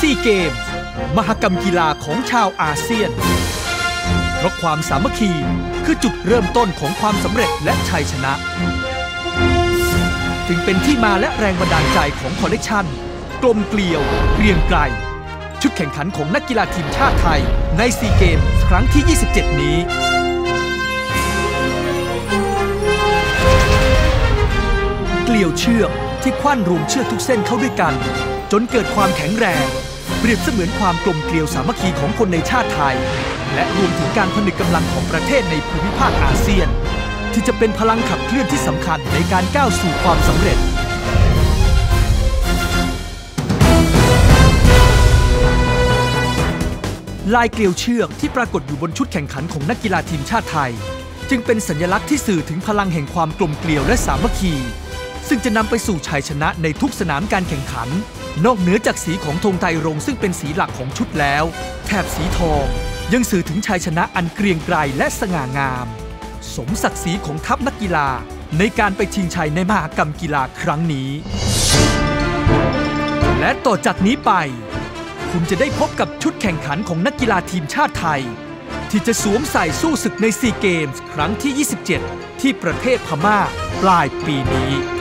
ซีเกมมหกรรมกีฬาของชาวอาเซียน เพราะความสามัคคีคือจุดเริ่มต้นของความสำเร็จและชัยชนะจึงเป็นที่มาและแรงบันดาลใจของคอลเลกชันกลมเกลียวเกรียงไกรชุดแข่งขันของนักกีฬาทีมชาติไทยในซีเกมครั้งที่ 27 นี้เกลียวเชือกที่คว้านรวมเชือกทุกเส้นเข้าด้วยกัน จนเกิดความแข็งแรง รียบเสมือนความกลมเกลียวสามัคคีของคนในชาติไทย และรวมถึงการผนึกกำลังของประเทศในภูมิภาคอาเซียน ที่จะเป็นพลังขับเคลื่อนที่สำคัญในการก้าวสู่ความสำเร็จลายเกลียวเชือกที่ปรากฏอยู่บนชุดแข่งขันของนักกีฬาทีมชาติไทย จึงเป็นสัญลักษณ์ที่สื่อถึงพลังแห่งความกลมเกลียวและสามัคคี ซึ่งจะนำไปสู่ชัยชนะในทุกสนามการแข่งขัน นอกเหนือจากสีของธงไตรรงซึ่งเป็นสีหลักของชุดแล้ว แถบสีทองยังสื่อถึงชัยชนะอันเกรียงไกรและสง่างาม สมศักดิ์ศรีของทัพนักกีฬาในการไปชิงชัยในมหกรรมกีฬาครั้งนี้ และต่อจากนี้ไป คุณจะได้พบกับชุดแข่งขันของนักกีฬาทีมชาติไทย ที่จะสวมใส่สู้ศึกในซีเกมส์ครั้งที่ 27 ที่ประเทศพม่าปลายปีนี้